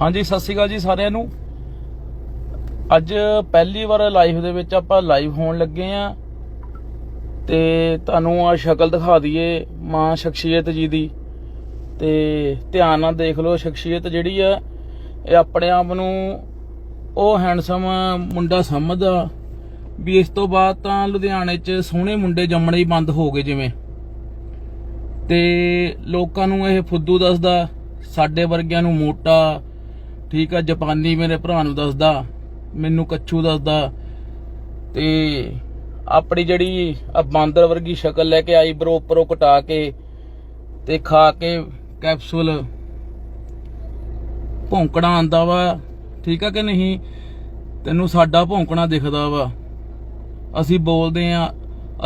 ਹਾਂਜੀ, ਸਤਿ ਸ਼੍ਰੀ ਅਕਾਲ ਜੀ ਸਾਰਿਆਂ ਨੂੰ। ਅੱਜ ਪਹਿਲੀ ਵਾਰ ਲਾਈਵ ਦੇ ਵਿੱਚ ਆਪਾਂ ਲਾਈਵ ਹੋਣ ਲੱਗੇ ਆ ਤੇ ਤੁਹਾਨੂੰ ਆ ਸ਼ਕਲ ਦਿਖਾ ਦਈਏ ਮਾਂ ਸ਼ਖਸੀਅਤ ਜੀ ਦੀ। ਤੇ ਧਿਆਨ ਨਾਲ ਦੇਖ ਲਓ, ਸ਼ਖਸੀਅਤ ਜਿਹੜੀ ਆ, ਇਹ ਆਪਣੇ ਆਪ ਨੂੰ ਉਹ ਹੈਂਡਸਮ ਮੁੰਡਾ ਸਮਝਦਾ। ਵੀ ਇਸ ਤੋਂ ਬਾਅਦ ਤਾਂ ਲੁਧਿਆਣੇ 'ਚ ਸੋਹਣੇ ਮੁੰਡੇ ਜੰਮਣੇ ਹੀ ਬੰਦ ਹੋ ਗਏ ਜਿਵੇਂ। ਤੇ ਲੋਕਾਂ ਨੂੰ ਇਹ ਫੁੱਦੂ ਦੱਸਦਾ, ਸਾਡੇ ਵਰਗਿਆਂ ਨੂੰ ਮੋਟਾ ਠੀਕ ਆ, ਜਾਪਾਨੀ ਮੇਰੇ ਭਰਾ ਨੂੰ ਦੱਸਦਾ, ਮੈਨੂੰ ਕੱਛੂ ਦੱਸਦਾ ਤੇ ਆਪਣੀ ਜਿਹੜੀ ਆ ਬਾਂਦਰ ਵਰਗੀ ਸ਼ਕਲ ਲੈ ਕੇ ਆਈਬ੍ਰੋ ਉੱਪਰੋਂ ਕਟਾ ਕੇ ਤੇ ਖਾ ਕੇ ਕੈਪਸੂਲ। ਭੌਂਕਣਾ ਆਂਦਾ ਵਾ, ਠੀਕ ਆ ਕਿ ਨਹੀਂ? ਤੈਨੂੰ ਸਾਡਾ ਭੌਂਕਣਾ ਦਿਖਦਾ ਵਾ। ਅਸੀਂ ਬੋਲਦੇ ਆ,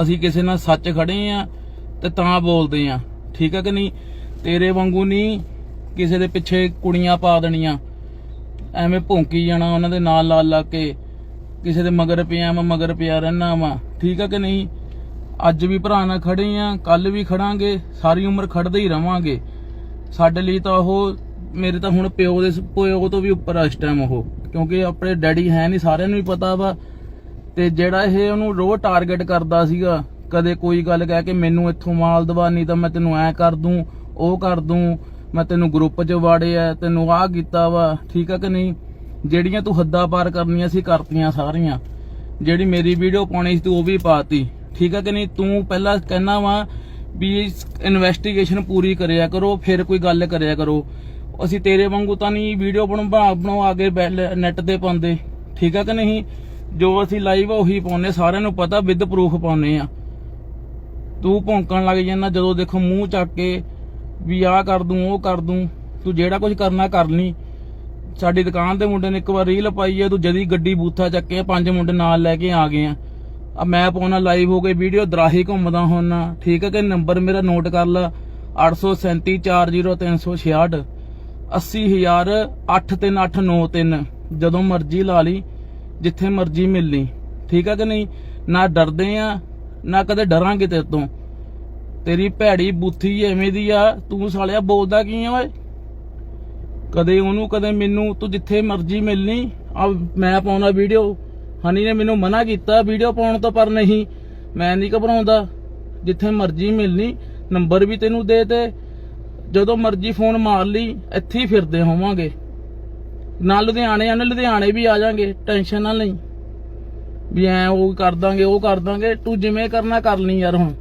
ਅਸੀਂ ਕਿਸੇ ਨਾਲ ਸੱਚ ਖੜੇ ਆ ਤੇ ਤਾਂ ਬੋਲਦੇ ਆ, ਠੀਕ ਆ ਕਿ ਨਹੀਂ? ਤੇਰੇ ਵਾਂਗੂ ਨਹੀਂ, ਕਿਸੇ ਦੇ ਪਿੱਛੇ ਕੁੜੀਆਂ ਪਾ ਦੇਣੀਆਂ। ਐਵੇਂ ਭੌਂਕੀ ਜਾਣਾ ਉਹਨਾਂ ਦੇ ਨਾਲ ਲਾ ਲਾ ਕੇ, ਕਿਸੇ ਦੇ ਮਗਰ ਪਿਆ ਮੈਂ ਮਗਰ ਪਿਆ ਰਹਿਣਾ ਵਾ। ਠੀਕ ਆ ਕਿ ਨਹੀਂ? ਅੱਜ ਵੀ ਭਰਾ ਨਾਲ ਖੜੇ ਆ, ਕੱਲ ਵੀ ਖੜਾਂਗੇ, ਸਾਰੀ ਉਮਰ ਖੜਦੇ ਹੀ ਰਵਾਂਗੇ। ਸਾਡੇ ਲਈ ਤਾਂ ਉਹ, ਮੇਰੇ ਤਾਂ ਹੁਣ ਪਿਓ ਦੇ ਪਿਓ ਤੋਂ ਵੀ ਉੱਪਰ ਆ ਇਸ ਟਾਈਮ ਉਹ। ਕਿਉਂਕਿ ਆਪਣੇ ਡੈਡੀ ਹੈ ਨਹੀਂ, ਸਾਰਿਆਂ ਨੂੰ ਵੀ ਪਤਾ ਵਾ। ਤੇ ਜਿਹੜਾ ਇਹ ਉਹਨੂੰ ਰੋਜ਼ ਟਾਰਗੇਟ ਕਰਦਾ ਸੀਗਾ, ਕਦੇ ਕੋਈ ਗੱਲ ਕਹਿ ਕੇ ਮੈਨੂੰ ਇੱਥੋਂ ਮਾਲ ਦਵਾ, ਨਹੀਂ ਤਾਂ ਮੈਂ ਤੈਨੂੰ ਐ ਕਰ ਦੂੰ, ਉਹ ਕਰ ਦੂੰ। ਮੈਂ ਤੈਨੂੰ ਗਰੁੱਪ 'ਚ ਵਾੜਿਆ, ਤੈਨੂੰ ਆਹ ਕੀਤਾ ਵਾ, ਠੀਕ ਆ ਕਿ ਨਹੀਂ? ਜਿਹੜੀਆਂ ਤੂੰ ਹੱਦਾਂ ਪਾਰ ਕਰਨੀਆਂ ਸੀ, ਕਰਤੀਆਂ ਸਾਰੀਆਂ। ਜਿਹੜੀ ਮੇਰੀ ਵੀਡੀਓ ਪਾਉਣੀ ਸੀ, ਤੂੰ ਉਹ ਵੀ ਪਾਤੀ। ਠੀਕ ਆ ਕਿ ਨਹੀਂ? ਤੂੰ ਪਹਿਲਾਂ ਕਹਿਣਾ ਵਾ ਵੀ ਇਨਵੈਸਟੀਗੇਸ਼ਨ ਪੂਰੀ ਕਰਿਆ ਕਰੋ, ਫਿਰ ਕੋਈ ਗੱਲ ਕਰਿਆ ਕਰੋ। ਅਸੀਂ ਤੇਰੇ ਵਾਂਗੂ ਤਾਂ ਨਹੀਂ ਵੀਡੀਓ ਬਣਾ ਬਣਵਾ ਕੇ ਨੈਟ ਤੇ ਪਾਉਂਦੇ। ਠੀਕ ਆ ਕਿ ਨਹੀਂ? ਜੋ ਅਸੀਂ ਲਾਈਵ ਉਹੀ ਪਾਉਨੇ ਸਾਰਿਆਂ ਨੂੰ ਪਤਾ ਵਿਦ ਪ੍ਰੂਫ ਪਾਉਨੇ ਆ। ਤੂੰ ਭੌਂਕਣ ਲੱਗ ਜਾਂਦਾ ਜਦੋਂ ਦੇਖੋ ਮੂੰਹ ਚੱਕ ਕੇ ਵੀ ਆਹ ਕਰ ਦੂੰ, ਉਹ ਕਰ ਦੂੰ, ਤੂੰ ਜਿਹੜਾ ਕੁਝ ਕਰਨਾ ਕਰ ਲਈ। ਸਾਡੀ ਦੁਕਾਨ ਦੇ ਮੁੰਡੇ ਨੇ ਇੱਕ ਵਾਰ ਰੀਲ ਪਾਈ ਹੈ ਤੂੰ ਜਦੀ ਗੱਡੀ ਬੂਥਾ ਚੱਕੇ ਪੰਜ ਮੁੰਡੇ ਨਾਲ ਲੈ ਕੇ ਆ ਗਏ ਆ। ਆ ਮੈਂ ਪਾਉਣਾ ਲਾਈਵ ਹੋ ਕੇ ਵੀਡੀਓ ਦਰਾਹੀ ਘੁੰਮਦਾ ਹੁੰਨਾ। ਠੀਕ ਹੈ ਕਿ ਨੰਬਰ ਮੇਰਾ ਨੋਟ ਕਰ ਲਾ 83740366 800839893 ਜਦੋਂ ਮਰਜ਼ੀ ਲਾ ਲਈ, ਜਿੱਥੇ ਮਰਜ਼ੀ ਮਿਲ ਲਈ। ਠੀਕ ਹੈ ਕਿ ਨਹੀਂ? ਨਾ ਡਰਦੇ ਆ, ਨਾ ਕਦੇ ਡਰਾਂਗੇ ਤੇਰੇ ਤੋਂ। ਤੇਰੀ ਭੈੜੀ ਬੁੱਥੀ ਐਵੇਂ ਦੀ ਆ, ਤੂੰ ਸਾਲਿਆ ਬੋਲਦਾ ਕੀ ਆ ਓਏ? ਕਦੇ ਉਹਨੂੰ, ਕਦੇ ਮੈਨੂੰ, ਤੂੰ ਜਿੱਥੇ ਮਰਜ਼ੀ ਮਿਲਣੀ ਆ ਮੈਂ ਪਾਉਣਾ ਵੀਡੀਓ। ਹਨੀ ਨੇ ਮੈਨੂੰ ਮਨਾ ਕੀਤਾ ਵੀਡੀਓ ਪਾਉਣ ਤੋਂ, ਪਰ ਨਹੀਂ, ਮੈਂ ਨਹੀਂ ਘਬਰਾਉਂਦਾ। ਜਿੱਥੇ ਮਰਜ਼ੀ ਮਿਲਣੀ ਨੰਬਰ ਵੀ ਤੈਨੂੰ ਦੇ ਤੇ ਜਦੋਂ ਮਰਜ਼ੀ ਫੋਨ ਮਾਰ ਲਈ ਇੱਥੇ ਹੀ ਫਿਰਦੇ ਹੋਵਾਂਗੇ। ਨਾਲ ਲੁਧਿਆਣੇ ਆਨੇ ਲੁਧਿਆਣੇ ਵੀ ਆ ਜਾਾਂਗੇ, ਟੈਨਸ਼ਨ ਨਾ ਲਈ। ਵੀ ਐ ਉਹ ਕਰ ਦਾਂਗੇ, ਉਹ ਕਰ ਦਾਂਗੇ, ਤੂੰ ਜਿਵੇਂ ਕਰਨਾ ਕਰ ਲਈ ਯਾਰ ਹੁਣ।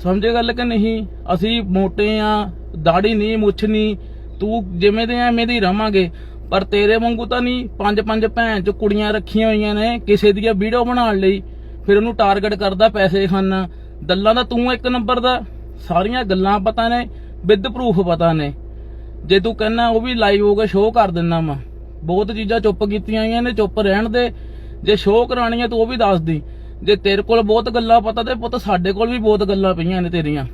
ਸਮਝੇ ਗੱਲ ਕਿ ਨਹੀਂ? ਅਸੀਂ ਮੋਟੇ ਆ ਦਾੜੀ ਨਹੀਂ ਮੁੱਛ ਨਹੀਂ ਤੂੰ ਜਿਵੇਂ ਦੇ ਐਵੇਂ ਦੇ ਰਵਾਂਗੇ ਪਰ ਤੇਰੇ ਵਾਂਗੂ ਤਾਂ ਨਹੀਂ ਪੰਜ ਪੰਜ ਭੈਣ ਚ ਕੁੜੀਆਂ ਰੱਖੀਆਂ ਹੋਈਆਂ ਨੇ, ਕਿਸੇ ਦੀਆਂ ਵੀਡੀਓ ਬਣਾਉਣ ਲਈ। ਫਿਰ ਉਹਨੂੰ ਟਾਰਗੇਟ ਕਰਦਾ ਪੈਸੇ ਖਾਨਾ। ਦੱਲਾਂ ਦਾ ਤੂੰ ਇੱਕ ਨੰਬਰ ਦਾ। ਸਾਰੀਆਂ ਗੱਲਾਂ ਪਤਾ ਨੇ ਵਿਦ ਪ੍ਰੂਫ ਪਤਾ ਨੇ। ਜੇ ਤੂੰ ਕਹਿਣਾ ਉਹ ਵੀ ਲਾਈਵ ਹੋ ਕੇ ਸ਼ੋਅ ਕਰ ਦਿੰਨਾ ਮੈਂ ਬਹੁਤ ਚੀਜ਼ਾਂ ਚੁੱਪ ਕੀਤੀਆਂ ਹੋਈਆਂ ਨੇ, ਚੁੱਪ ਰਹਿਣ ਦੇ। ਜੇ ਸ਼ੋਅ ਕਰਾਣੀ ਹੈ ਤੂੰ ਉਹ ਵੀ ਦੱਸ ਦੀ। ਜੇ ਤੇਰੇ ਕੋਲ ਬਹੁਤ ਗੱਲਾਂ ਪਤਾ ਤੇ ਪੁੱਤ ਸਾਡੇ ਕੋਲ ਵੀ ਬਹੁਤ ਗੱਲਾਂ ਪਈਆਂ ਨੇ ਤੇਰੀਆਂ।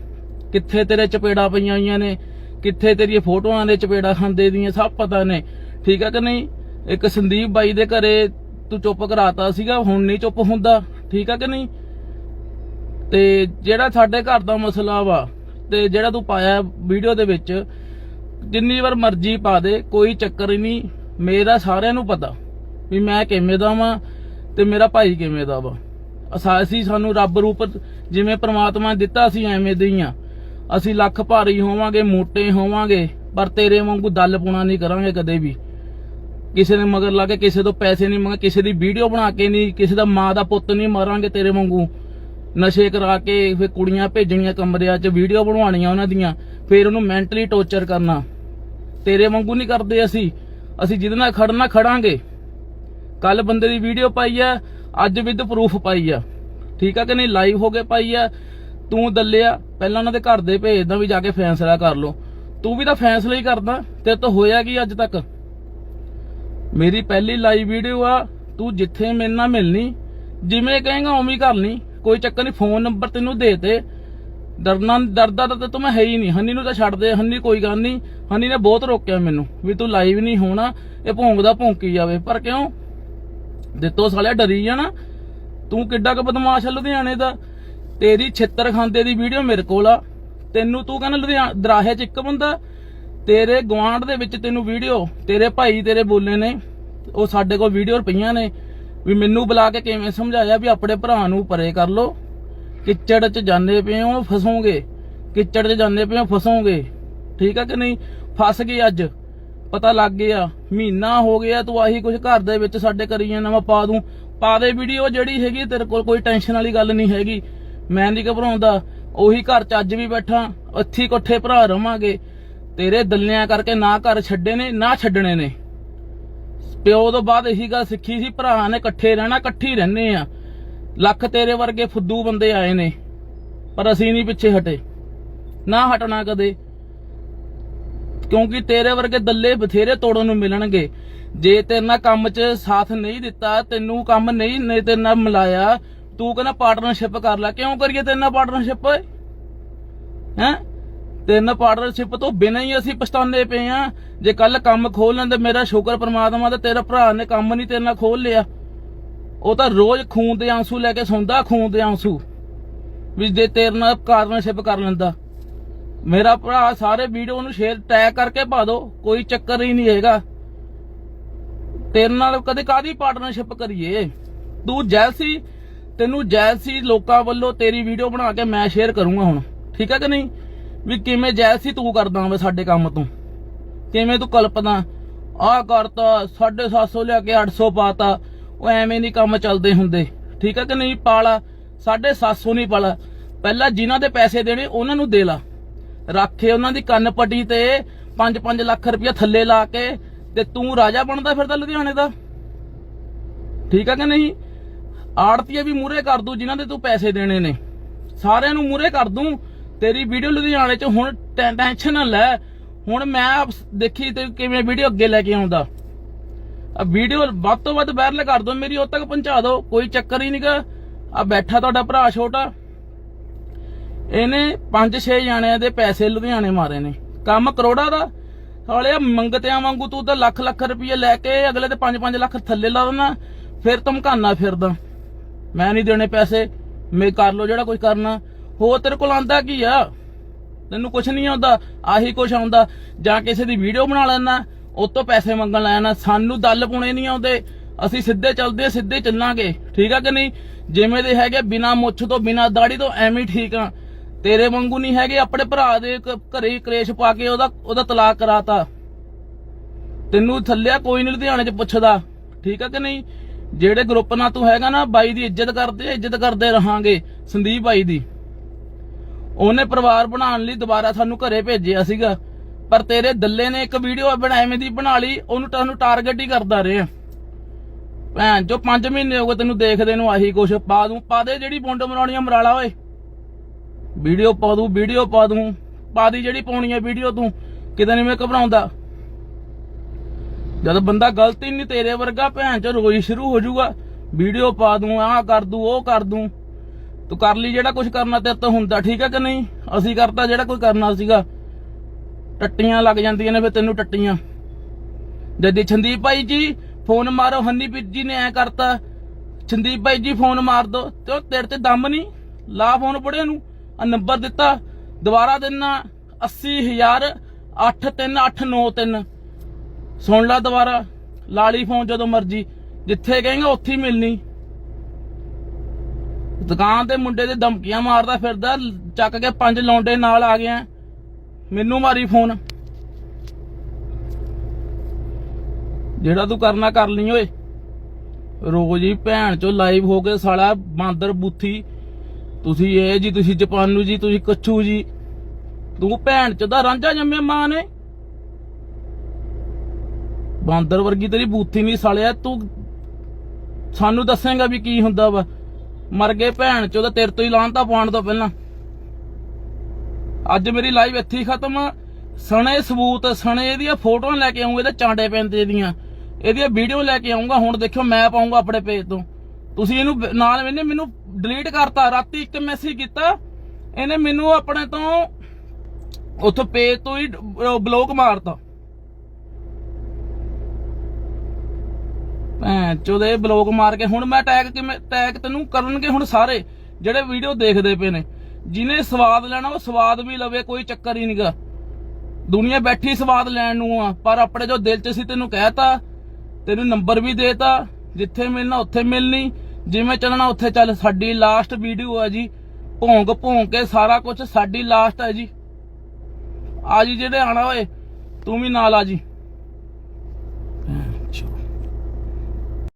ਕਿੱਥੇ ਤੇਰੇ ਚਪੇੜਾ ਪਈਆਂ ਹੋਈਆਂ ਨੇ? ਕਿੱਥੇ ਤੇਰੀਆਂ ਫੋਟੋਆਂ ਦੇ ਚਪੇੜਾ ਖਾਂਦੇ ਦੀਆਂ? ਸਭ ਪਤਾ ਨੇ। ਠੀਕ ਆ ਕਿ ਨਹੀਂ? ਇੱਕ ਸੰਦੀਪ ਬਾਈ ਦੇ ਘਰੇ ਤੂੰ ਚੁੱਪ ਕਰਾਤਾ ਸੀਗਾ, ਹੁਣ ਨਹੀਂ ਚੁੱਪ ਹੁੰਦਾ। ਠੀਕ ਆ ਕਿ ਨਹੀਂ? ਤੇ ਜਿਹੜਾ ਸਾਡੇ ਘਰ ਦਾ ਮਸਲਾ ਵਾ, ਤੇ ਜਿਹੜਾ ਤੂੰ ਪਾਇਆ ਵੀਡੀਓ ਦੇ ਵਿੱਚ, ਜਿੰਨੀ ਵਾਰ ਮਰਜ਼ੀ ਪਾ ਦੇ, ਕੋਈ ਚੱਕਰ ਨਹੀਂ। ਮੇਰਾ ਸਾਰਿਆਂ ਨੂੰ ਪਤਾ ਵੀ ਮੈਂ ਕਿਵੇਂ ਦਾ ਵਾਂ ਤੇ ਮੇਰਾ ਭਾਈ ਕਿਵੇਂ ਦਾ ਵਾ। ਅਸੀਂ ਸਾਨੂੰ ਰੱਬ ਰੂਪ ਜਿਵੇਂ ਪ੍ਰਮਾਤਮਾ ਨੇ ਦਿੱਤਾ ਸੀ, ਐਵੇਂ ਦੇ ਹੀ ਆ। ਅਸੀਂ ਲੱਖ ਭਾਰੀ ਹੋਵਾਂਗੇ, ਮੋਟੇ ਹੋਵਾਂਗੇ, ਪਰ ਤੇਰੇ ਵਾਂਗੂ ਦਲ ਪੁਣਾ ਨਹੀਂ ਕਰਾਂਗੇ ਕਦੇ ਵੀ। ਕਿਸੇ ਨੇ ਮਗਰ ਲਾ ਕੇ, ਕਿਸੇ ਤੋਂ ਪੈਸੇ ਨਹੀਂ ਮੰਗੇ, ਕਿਸੇ ਦੀ ਵੀਡੀਓ ਬਣਾ ਕੇ ਨਹੀਂ, ਕਿਸੇ ਦਾ ਮਾਂ ਦਾ ਪੁੱਤ ਨਹੀਂ ਮਾਰਾਂਗੇ ਤੇਰੇ ਵਾਂਗੂ। ਨਸ਼ੇ ਕਰਾ ਕੇ ਫਿਰ ਕੁੜੀਆਂ ਭੇਜਣੀਆਂ ਕਮਰਿਆਂ 'ਚ, ਵੀਡੀਓ ਬਣਵਾਉਣੀਆਂ ਉਹਨਾਂ ਦੀਆਂ, ਫਿਰ ਉਹਨੂੰ ਮੈਂਟਲੀ ਟੌਰਚਰ ਕਰਨਾ। ਤੇਰੇ ਵਾਂਗੂ ਨਹੀਂ ਕਰਦੇ ਅਸੀਂ। ਅਸੀਂ ਜਿਹਦੇ ਨਾਲ ਖੜਨਾ, ਖੜਾਂਗੇ। ਕੱਲ ਬੰਦੇ ਦੀ ਵੀਡੀਓ ਪਾਈ ਆ ਅੱਜ ਵਿਦ ਪ੍ਰੂਫ ਪਾਈ ਆ। ਠੀਕ ਆ ਕਿ ਨਹੀਂ? ਲਾਈਵ ਹੋ ਕੇ ਪਾਈ ਆ। ਤੂੰ ਦੱਲਿਆ, ਪਹਿਲਾਂ ਉਹਨਾਂ ਦੇ ਘਰ ਦੇ ਭੇਜਦਾ ਵੀ ਜਾ ਕੇ ਫੈਸਲਾ ਕਰ ਲੋ ਤੂੰ ਵੀ ਤਾਂ ਫੈਸਲਾ ਹੀ ਕਰਦਾ। ਤੇ ਤੋਂ ਹੋਇਆ ਕੀ ਅੱਜ ਤੱਕ? ਮੇਰੀ ਪਹਿਲੀ ਲਾਈਵ ਵੀਡੀਓ ਆ। ਤੂੰ ਜਿੱਥੇ ਮੇਰੇ ਨਾਲ ਮਿਲਣੀ, ਜਿਵੇਂ ਕਹੇਗਾ ਉਵੇਂ ਹੀ ਕਰਨੀ ਕੋਈ ਚੱਕਰ ਨਹੀਂ ਫੋਨ ਨੰਬਰ ਤੈਨੂੰ ਦੇ ਤੇ। ਡਰਨਾ, ਡਰਦਾ ਤਾਂ ਤੂੰ ਮੈਂ ਹੈ ਹੀ ਨਹੀਂ। ਹਨੀ ਨੂੰ ਤਾਂ ਛੱਡ ਦੇ। ਹਨੀ ਕੋਈ ਗੱਲ ਨਹੀਂ। ਹਨੀ ਨੇ ਬਹੁਤ ਰੋਕਿਆ ਮੈਨੂੰ ਵੀ ਤੂੰ ਲਾਈਵ ਨਹੀਂ ਹੋਣਾ। ਇਹ ਭੌਂਕਦਾ ਭੌਂਕੀ ਜਾਵੇ। ਪਰ ਕਿਉਂ? ਦਿੱਤੋ ਸਾਲਿਆ ਡਰੀ ਜਾਣਾ ਤੂੰ ਕਿੱਡਾ ਕੁ ਬਦਮਾਸ਼ ਆ ਲੁਧਿਆਣੇ ਦਾ। ਤੇਰੀ ਛਿੱਤਰ ਖਾਂਦੇ ਦੀ ਵੀਡੀਓ ਮੇਰੇ ਕੋਲ ਆ। ਤੈਨੂੰ ਤੂੰ ਕਹਿੰਦਾ ਲੁਧਿਆਣਾ ਦਰਾਹੇ ਚ ਇੱਕ ਬੰਦਾ। ਤੇਰੇ ਗਵਾਂਢ ਦੇ ਵਿੱਚ ਤੈਨੂੰ ਵੀਡੀਓ, ਤੇਰੇ ਭਾਈ, ਤੇਰੇ ਬੋਲੇ ਨੇ। ਉਹ ਸਾਡੇ ਕੋਲ ਵੀਡੀਓ ਪਈਆਂ ਨੇ। ਵੀ ਮੈਨੂੰ ਬੁਲਾ ਕੇ ਕਿਵੇਂ ਸਮਝਾਇਆ ਵੀ ਆਪਣੇ ਭਰਾ ਨੂੰ ਪਰੇ ਕਰ ਲੋ ਕਿੱਚੜ 'ਚ ਜਾਂਦੇ ਪਏ ਹੋ, ਫਸੋਗੇ। ਕਿੱਚੜ 'ਚ ਜਾਂਦੇ ਪਏ ਹੋ, ਫਸੋਗੇ। ਠੀਕ ਆ ਕਿ ਨਹੀਂ? ਫਸ ਗਏ ਅੱਜ। ਪਤਾ ਲੱਗ ਗਿਆ, ਮਹੀਨਾ ਹੋ ਗਿਆ ਤੂੰ ਆਹੀ ਕੁਝ ਘਰ ਦੇ ਵਿੱਚ ਸਾਡੇ ਕਰੀ ਜਾਂਦਾ, ਮੈਂ ਪਾ ਦੂੰ। ਪਾ ਦੇ ਵੀਡੀਓ ਜਿਹੜੀ ਹੈਗੀ, ਤੇਰੇ ਕੋਲ ਕੋਈ ਟੈਨਸ਼ਨ ਵਾਲੀ ਗੱਲ ਨਹੀਂ ਹੈਗੀ। ਮੈਂ ਨਹੀਂ ਘਬਰਾਉਂਦਾ, ਉਹੀ ਘਰ ਚ ਅੱਜ ਵੀ ਬੈਠਾ ਇੱਥੇ ਹੀ ਇਕੱਠੇ ਭਰਾ ਰਵਾਂਗੇ। ਤੇਰੇ ਦੱਲਿਆਂ ਕਰਕੇ ਨਾ ਘਰ ਛੱਡੇ ਨੇ, ਨਾ ਛੱਡਣੇ ਨੇ। ਪਿਓ ਤੋਂ ਬਾਅਦ ਇਹੀ ਗੱਲ ਸਿੱਖੀ ਸੀ, ਭਰਾ ਨੇ ਇਕੱਠੇ ਰਹਿਣਾ, ਇਕੱਠੀ ਰਹਿੰਦੇ ਆ। ਲੱਖ ਤੇਰੇ ਵਰਗੇ ਫੁੱਦੂ ਬੰਦੇ ਆਏ ਨੇ, ਪਰ ਅਸੀਂ ਨਹੀਂ ਪਿੱਛੇ ਹਟੇ। ਨਾ ਹਟਣਾ ਕਦੇ। ਕਿਉਂਕਿ ਤੇਰੇ ਵਰਗੇ ਦੱਲੇ ਬਥੇਰੇ ਤੋੜਨ ਨੂੰ ਮਿਲਣਗੇ। ਜੇ ਤੇਰੇ ਨਾਲ ਕੰਮ 'ਚ ਸਾਥ ਨਹੀਂ ਦਿੱਤਾ, ਤੈਨੂੰ ਕੰਮ ਨਹੀਂ ਨੇ ਤੇਰੇ ਨਾਲ ਮਿਲਾਇਆ, ਤੂੰ ਕਹਿੰਦਾ ਪਾਰਟਨਰਸ਼ਿਪ ਕਰ ਲੈ। ਕਿਉਂ ਕਰੀਏ ਤੇਰੇ ਨਾਲ ਪਾਰਟਨਰਸ਼ਿਪ ਓਏ ਹੈ? ਤੇਰੇ ਨਾਲ ਪਾਰਟਨਰਸ਼ਿਪ ਤੋਂ ਬਿਨਾਂ ਹੀ ਅਸੀਂ ਪਛਤਾਉਂਦੇ ਪਏ ਆ। ਜੇ ਕੱਲ ਕੰਮ ਖੋਲ ਲੈਂਦੇ ਮੇਰਾ ਸ਼ੁਕਰ ਪ੍ਰਮਾਤਮਾ ਦਾ ਤੇਰਾ ਭਰਾ ਨੇ ਕੰਮ ਨਹੀਂ ਤੇਰੇ ਨਾਲ ਖੋਲ ਲਿਆ। ਉਹ ਤਾਂ ਰੋਜ਼ ਖੂਨ ਦੇ ਆਂਸੂ ਲੈ ਕੇ ਸੌਂਦਾ, ਖੂਨ ਦੇ ਆਂਸੂ। ਵੀ ਜੇ ਤੇਰੇ ਨਾਲ ਪਾਰਟਨਰਸ਼ਿਪ ਕਰ ਲੈਂਦਾ। ਮੇਰਾ ਭਰਾ ਸਾਰੇ ਵੀਡੀਓ ਨੂੰ ਸ਼ੇਅਰ ਟੈਗ ਕਰਕੇ ਪਾ ਦਿਓ, ਕੋਈ ਚੱਕਰ ਹੀ ਨਹੀਂ ਹੈਗਾ। ਤੇਰੇ ਨਾਲ ਕਦੇ ਕਾਦੀ ਪਾਰਟਨਰਸ਼ਿਪ ਕਰੀਏ? ਤੂੰ ਜੈਲਸੀ, ਤੈਨੂੰ ਜੈਲਸੀ ਲੋਕਾਂ ਵੱਲੋਂ ਤੇਰੀ ਵੀਡੀਓ ਬਣਾ ਕੇ ਮੈਂ ਸ਼ੇਅਰ ਕਰੂੰਗਾ ਹੁਣ। ਠੀਕ ਹੈ ਕਿ ਨਹੀਂ? ਵੀ ਕਿਵੇਂ ਜੈਲਸੀ ਤੂੰ ਕਰਦਾ ਵੇ ਸਾਡੇ ਕੰਮ ਤੋਂ? ਕਿਵੇਂ ਤੂੰ ਕਲਪਦਾ ਆਹ ਕਰਤਾ 750 ਲਿਆ ਕੇ 800 ਪਾਤਾ। ਉਹ ਐਵੇਂ ਨਹੀਂ ਕੰਮ ਚੱਲਦੇ ਹੁੰਦੇ। ਠੀਕ ਹੈ ਕਿ ਨਹੀਂ? ਪਾਲਾ 750 ਨਹੀਂ ਪਾਲਾ। ਪਹਿਲਾਂ ਜਿਨ੍ਹਾਂ ਦੇ ਪੈਸੇ ਦੇਣੇ, ਉਹਨਾਂ ਨੂੰ ਦੇ ਲਾ। ਰੱਖੇ ਉਹਨਾਂ ਦੀ ਕੰਨ ਪੱਟੀ ਤੇ 5-5 ਲੱਖ ਰੁਪਇਆ ਥੱਲੇ ਲਾ ਕੇ ਤੇ ਤੂੰ ਰਾਜਾ ਬਣਦਾ ਫਿਰਦਾ ਲੁਧਿਆਣੇ ਦਾ। ਠੀਕ ਆ ਕਿ ਨਹੀਂ? ਆੜਤੀਏ ਵੀ ਮੂਰੇ ਕਰ ਦੂ ਜਿਨ੍ਹਾਂ ਦੇ ਤੂੰ ਪੈਸੇ ਦੇਣੇ ਨੇ। ਸਾਰਿਆਂ ਨੂੰ ਮੂਰੇ ਕਰ ਦੂੰ। ਤੇਰੀ ਵੀਡੀਓ ਲੁਧਿਆਣੇ 'ਚ ਹੁਣ ਟੈਨਸ਼ਨ ਨਾ ਲੈ। ਹੁਣ ਮੈਂ ਆਪ ਦੇਖੀ ਤੇ ਕਿਵੇਂ ਵੀਡੀਓ ਅੱਗੇ ਲੈ ਕੇ ਆਉਂਦਾ। ਆ ਵੀਡੀਓ ਵੱਧ ਤੋਂ ਵੱਧ ਵਾਇਰਲ ਕਰ ਦੋ, ਮੇਰੀ ਉਦ ਤੱਕ ਪਹੁੰਚਾ ਦਿਓ ਕੋਈ ਚੱਕਰ ਹੀ ਨਹੀਂਗਾ ਆ ਬੈਠਾ ਤੁਹਾਡਾ ਭਰਾ ਛੋਟਾ। ਇਹਨੇ 5-6 ਜਾਣਿਆਂ ਦੇ ਪੈਸੇ ਲੁਧਿਆਣੇ ਮਾਰੇ ਨੇ। ਕੰਮ ਕਰੋੜਾ ਦਾ। ਸਾਲਿਆ, ਮੰਗਤਿਆਂ ਵਾਂਗੂ ਤੂੰ ਤਾਂ ਲੱਖ ਲੱਖ ਰੁਪਏ ਲੈ ਕੇ ਅਗਲੇ ਤੇ 5-5 ਲੱਖ ਥੱਲੇ ਲਾ ਦੇਣਾ ਫਿਰ ਧਮਕਾਨਾ ਫਿਰਦਾ। ਮੈਂ ਨਹੀਂ ਦੇਣੇ ਪੈਸੇ, ਮੈਂ ਕਰ ਲੋ ਜਿਹੜਾ ਕੁਝ ਕਰਨਾ। ਹੋ ਤੇਰੇ ਕੋਲ ਆਂਦਾ ਕੀ ਆ? ਤੈਨੂੰ ਕੁਝ ਨਹੀਂ ਆਉਂਦਾ, ਆਹੀ ਕੁਝ ਆਉਂਦਾ। ਜਾਂ ਕਿਸੇ ਦੀ ਵੀਡੀਓ ਬਣਾ ਲੈਣਾ ਉਹ ਤੋਂ ਪੈਸੇ ਮੰਗਣ ਲੈਣਾ ਸਾਨੂੰ ਦਲ ਪੁਣੇ ਨਹੀਂ ਆਉਂਦੇ। ਅਸੀਂ ਸਿੱਧੇ ਚੱਲਦੇ, ਸਿੱਧੇ ਚੱਲਾਂਗੇ। ਠੀਕ ਆ ਕਿ ਨਹੀਂ? ਜਿਵੇਂ ਦੇ ਹੈਗੇ, ਬਿਨਾ ਮੁੱਛ ਤੋਂ, ਬਿਨਾ ਦਾੜੀ ਤੋਂ, ਐਵੇਂ ਠੀਕ ਆ। ਤੇਰੇ ਵਾਂਗੂ ਨਹੀਂ ਹੈਗੇ, ਆਪਣੇ ਭਰਾ ਦੇ ਘਰੇ ਕਲੇਸ਼ ਪਾ ਕੇ ਉਹਦਾ ਉਹਦਾ ਤਲਾਕ ਕਰਾਤਾ। ਤੈਨੂੰ ਥੱਲਿਆ ਕੋਈ ਨਹੀਂ ਲੁਧਿਆਣੇ ਚ ਪੁੱਛਦਾ, ਠੀਕ ਆ ਕਿ ਨਹੀਂ? ਜਿਹੜੇ ਗਰੁੱਪ ਨਾਲ ਤੂੰ ਹੈਗਾ ਨਾ, ਬਾਈ ਦੀ ਇੱਜ਼ਤ ਕਰਦੇ ਇੱਜ਼ਤ ਕਰਦੇ ਰਹਾਂਗੇ, ਸੰਦੀਪ ਬਾਈ ਦੀ। ਉਹਨੇ ਪਰਿਵਾਰ ਬਣਾਉਣ ਲਈ ਦੁਬਾਰਾ ਸਾਨੂੰ ਘਰੇ ਭੇਜਿਆ ਸੀਗਾ। ਪਰ ਤੇਰੇ ਦੱਲੇ ਨੇ ਇੱਕ ਵੀਡੀਓ ਬਣਾਵੇਂ ਦੀ ਬਣਾ ਲਈ, ਉਹਨੂੰ ਤੁਹਾਨੂੰ ਟਾਰਗੇਟ ਹੀ ਕਰਦਾ ਰਿਹਾ। ਭੈਣ ਜੋ 5 ਮਹੀਨੇ ਹੋ ਗਏ ਤੈਨੂੰ ਦੇਖਦੇ ਨੂੰ ਆਹੀ ਕੁਛ, ਪਾ ਦੂੰ, ਪਾ ਦੇ ਜਿਹੜੀ ਪੁੰਡ ਮਰਾਉਣੀ ਮਰਾਲਾ ਓਏ। ਵੀਡੀਓ ਪਾ ਦੂੰ, ਵੀਡੀਓ ਪਾ ਦੂੰ। ਪਾ ਦੀ ਜਿਹੜੀ ਪਾਉਣੀ ਆ ਵੀਡੀਓ ਤੂੰ, ਕਿਤੇ ਨਹੀਂ ਮੈਂ ਘਬਰਾਉਂਦਾ। ਜਦ ਬੰਦਾ ਗਲਤੀ ਨਹੀਂ ਤੇਰੇ ਵਰਗਾ ਭੈਣ ਚ ਰੋਈ ਸ਼ੁਰੂ ਹੋ ਜਾਊਗਾ, ਵੀਡੀਓ ਪਾ ਦੂੰ, ਆਹ ਕਰ ਦੂੰ, ਉਹ ਕਰ ਦੂੰ। ਤੂੰ ਕਰ ਲਈ ਜਿਹੜਾ ਕੁਝ ਕਰਨਾ ਤੇ ਤੋਂ ਹੁੰਦਾ, ਠੀਕ ਹੈ ਕਿ ਨਹੀਂ? ਅਸੀਂ ਕਰਤਾ ਜਿਹੜਾ ਕੋਈ ਕਰਨਾ ਸੀਗਾ। ਟੱਟੀਆਂ ਲੱਗ ਜਾਂਦੀਆਂ ਨੇ ਫਿਰ ਤੈਨੂੰ ਟੱਟੀਆਂ। ਜਦ ਸੰਦੀਪ ਭਾਈ ਜੀ, ਫੋਨ ਮਾਰੋ ਹਨੀਪ੍ਰੀਤ ਜੀ ਨੇ ਐ ਕਰਤਾ। ਸੰਦੀਪ ਭਾਈ ਜੀ, ਫੋਨ ਮਾਰ ਦੋ। ਤੇ ਉਹ ਤੇਰੇ ਤੇ ਦਮ ਨਹੀਂ ਲਾ ਫੋਨ ਪੜਿਆ ਨੂੰ। ਆ ਨੰਬਰ ਦਿੱਤਾ। ਦੁਬਾਰਾ ਦੇਣਾ 80000 83893 ਸੁਣ ਲੈ ਦੁਬਾਰਾ। ਲਾਲੀ ਫੋਨ ਜਦੋਂ ਮਰਜ਼ੀ। ਜਿੱਥੇ ਕਹੇਗਾ ਉੱਥੇ ਹੀ ਮਿਲਣੀ। ਦੁਕਾਨ ਤੇ ਮੁੰਡੇ ਦੇ ਧਮਕੀਆਂ ਮਾਰਦਾ ਫਿਰਦਾ, ਚੱਕ ਕੇ ਪੰਜ ਲੌਂਡੇ ਨਾਲ ਆ ਗਿਆ। ਮੈਨੂੰ ਮਾਰੀ ਫੋਨ। ਜਿਹੜਾ ਤੂੰ ਕਰਨਾ ਕਰ ਲਈ ਓਏ। ਰੋਜ਼ ਹੀ ਭੈਣ ਚੋ ਲਾਈਵ ਹੋ ਕੇ ਸਾਲਾ ਬਾਂਦਰ ਬੁੱਥੀ ਤੁਸੀਂ ਇਹ ਜੀ, ਤੁਸੀਂ ਜਪਾਨੂ ਜੀ, ਤੁਸੀਂ ਕੱਛੂ ਜੀ। ਤੂੰ ਭੈਣ ਚੋ ਦਾ ਰਾਂਝਾ ਜੰਮਿਆ, ਮਾਂ ਨੇ। ਬਾਂਦਰ ਵਰਗੀ ਤੇਰੀ ਬੂਥੀ ਨਹੀਂ ਸਾਲਿਆ, ਤੂੰ ਸਾਨੂੰ ਦੱਸੇਗਾ ਵੀ ਕੀ ਹੁੰਦਾ ਵਾ। ਮਰ ਗਏ ਭੈਣ ਚ, ਉਹਦਾ ਤੇਰੇ ਤੋਂ ਹੀ ਲਾਂਤਾ ਪਾਉਣ ਤੋਂ ਪਹਿਲਾਂ। ਅੱਜ ਮੇਰੀ ਲਾਈਵ ਇੱਥੇ ਹੀ ਖਤਮ ਆ। ਸਣੇ ਸਬੂਤ, ਸਣੇ ਇਹਦੀਆਂ ਫੋਟੋਆਂ ਲੈ ਕੇ ਆਉਂਗੇ ਇਹਦੇ ਚਾਂਡੇ ਪੈਂਦੇ ਦੀਆਂ। ਇਹਦੀਆਂ ਵੀਡੀਓ ਲੈ ਕੇ ਆਉਂਗਾ ਹੁਣ ਦੇਖਿਓ ਮੈਂ ਪਾਉਂਗਾ ਆਪਣੇ ਪੇਜ ਤੋਂ। ਤੁਸੀਂ ਇਹਨੂੰ ਨਾਲ ਇਹਨੇ ਮੈਨੂੰ ਡਿਲੀਟ ਕਰਤਾ, ਰਾਤੀ ਇੱਕ ਮੈਸੇਜ ਕੀਤਾ। ਇਹਨੇ ਮੈਨੂੰ ਆਪਣੇ ਤੋਂ ਉੱਥੋਂ ਪੇਜ ਤੋਂ ਹੀ ਬਲੌਕ ਮਾਰਤਾ। ਭੈਣ ਚੋਦੇ ਬਲੌਕ ਮਾਰ ਕੇ ਹੁਣ ਮੈਂ ਟੈਗ ਕਿਵੇਂ ਟੈਗ ਤੈਨੂੰ ਕਰਨਗੇ ਹੁਣ ਸਾਰੇ, ਜਿਹੜੇ ਵੀਡੀਓ ਦੇਖਦੇ ਪਏ ਨੇ। ਜਿਹਨੇ ਸਵਾਦ ਲੈਣਾ, ਉਹ ਸਵਾਦ ਵੀ ਲਵੇ, ਕੋਈ ਚੱਕਰ ਹੀ ਨਹੀਂਗਾ ਦੁਨੀਆ ਬੈਠੀ ਸਵਾਦ ਲੈਣ ਨੂੰ ਆ, ਪਰ ਆਪਣੇ ਜੋ ਦਿਲ 'ਚ ਸੀ ਤੈਨੂੰ ਕਹਿਤਾ, ਤੈਨੂੰ ਨੰਬਰ ਵੀ ਦੇਤਾ, ਜਿੱਥੇ ਮਿਲਣਾ ਉੱਥੇ ਮਿਲਣੀ। ਜਿਵੇਂ ਚੱਲਣਾ ਉੱਥੇ ਚੱਲ, ਸਾਡੀ ਲਾਸਟ ਵੀਡੀਓ ਹੈ ਜੀ। ਭੌਂਕ ਭੌਂਕ ਕੇ ਸਾਰਾ ਕੁਝ ਸਾਡੀ ਲਾਸਟ ਹੈ ਜੀ। ਆ ਜੀ, ਜਿਹੜੇ ਆਣਾ ਓਏ ਤੂੰ ਵੀ ਨਾਲ ਆ ਜੀ।